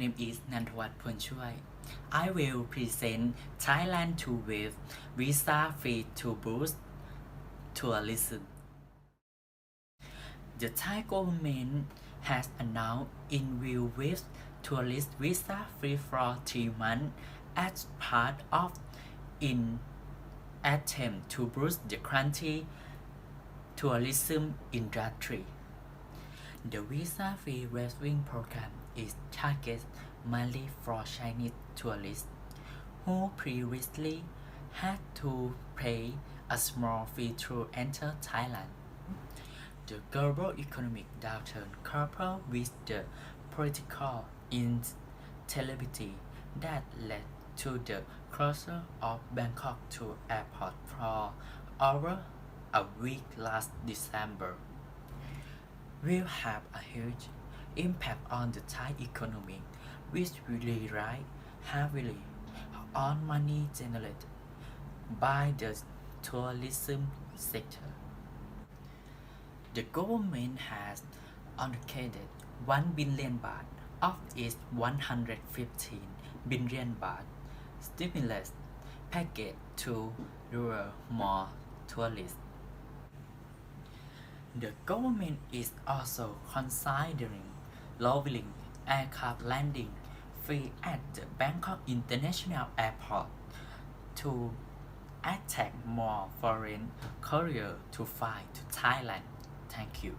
name is Nantawat Phunchoi. I will present Thailand to with visa free to boost tourism. The Thai government has announced in will with tourist visa free for three months as part of in attempt to boost the country tourism industry. The visa-free resting program is targeted mainly for Chinese tourists who previously had to pay a small fee to enter Thailand. The global economic downturn coupled with the political instability that led to the closure of Bangkok to airport for over a week last December will have a huge impact on the Thai economy, which will rely heavily on money generated by the tourism sector. The government has allocated 1 billion baht of its 115 billion baht stimulus package to lure more tourists. The government is also considering lowering aircraft landing fee at the Bangkok International Airport to attract more foreign couriers to fly to Thailand. Thank you.